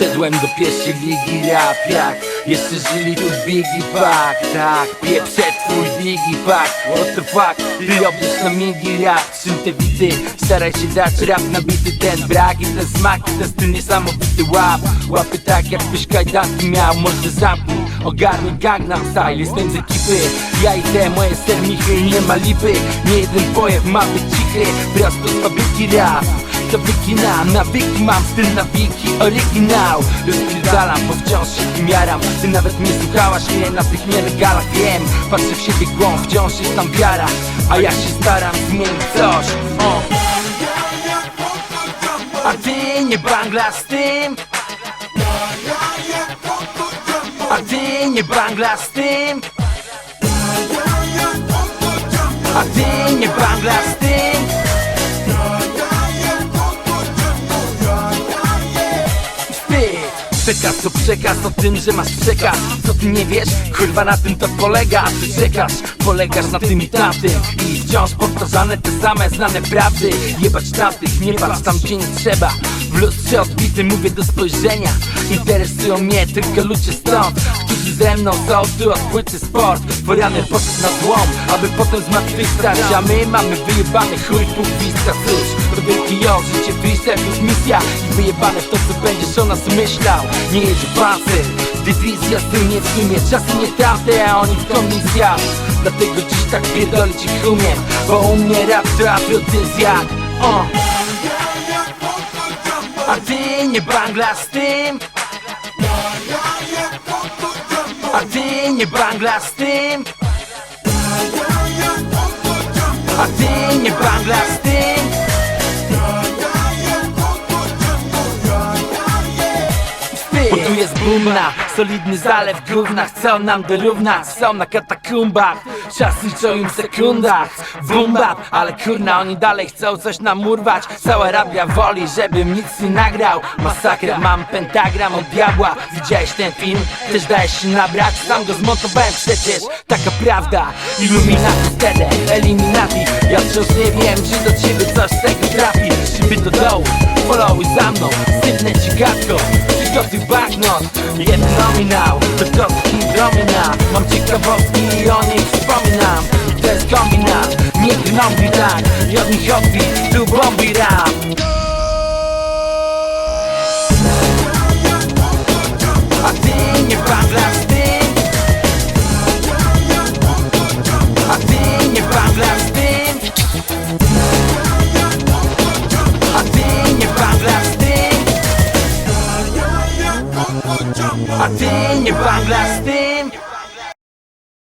Wszedłem do pierwszej ligi rap jak? Jeszcze żyli tu Biggie Pack Tak, pieprze twój Biggie Pack What the fuck, ty robisz na migi rap Czym te wity, staraj się dać rap na bity Ten brak i ten smak i ten styl niesamowity łap. Łapy tak jakbyś kajdanki miał Może zamknij, ogarnij Gangnam Style Jestem z ekipy, ja i te moje sermichy Nie ma lipy, nie jeden pojew ma być cichy. Prosto z fabryki rap to wyginam, nawyki. Mam styl na wiki Oryginał, rozpierdalam, bo wciąż się tym jaram. Ty nawet nie słuchałaś mnie na tych nielegalach Wiem, patrzę w siebie głąb, wciąż jest tam wiara. A ja się staram zmienić coś. O. A ty nie bangla z tym nie bangla z tym. A ty nie bangla z tym. Przekaz to przekaz o tym, że masz przekaz. Co ty nie wiesz? Kurwa na tym to polega Ty polegasz na tym i tamtym I wciąż powtarzane te same znane prawdy. Jebać tamtych, nie patrz tam gdzie nie trzeba W lustrze odbity mówię do spojrzenia. Interesują mnie tylko ludzie stąd Którzy ze mną są tu od płyty sport. Woriany poszedł na złom, aby potem zmartwychwstać. A my mamy wyjebany chuj pół gwizdka Cóż, to wielki ją, życie freestyle plus misja. I wyjebane w to co będziesz o nas myślał. Nie jedzie pancer, dywizja z tym nie w sumie Czasy nie tamte, a oni w komisjach Dlatego dziś tak pierdolić ich umiem Bo u mnie rap to o. A ty nie bangla z tym. A ty nie bangla z tym. A ty nie bangla z tym. Bo tu jest bumna, solidny zalew gówna Chcą nam dorównać, są na katakumbach Czas liczą im w sekundach. Bumbap, ale kurna oni dalej chcą coś nam urwać Cała Arabia woli, żebym nic nie nagrał. Masakra, mam pentagram od diabła. Widziałeś ten film? Też dajesz się nabrać. Sam go zmontowałem przecież, taka prawda. Illuminati wtedy, eliminati Ja wciąż nie wiem, czy do ciebie coś z tego trafi. Szyby do dołu, followuj za mną. Sypnę ci gadką, przygotuj banknot Jeden nominał, to kostki domina Mam ciekawostki i o nich wspominam. To jest kombinat, nie gnąbi tak I od nich odbij, tu bombi rap A ty nie bangla z tym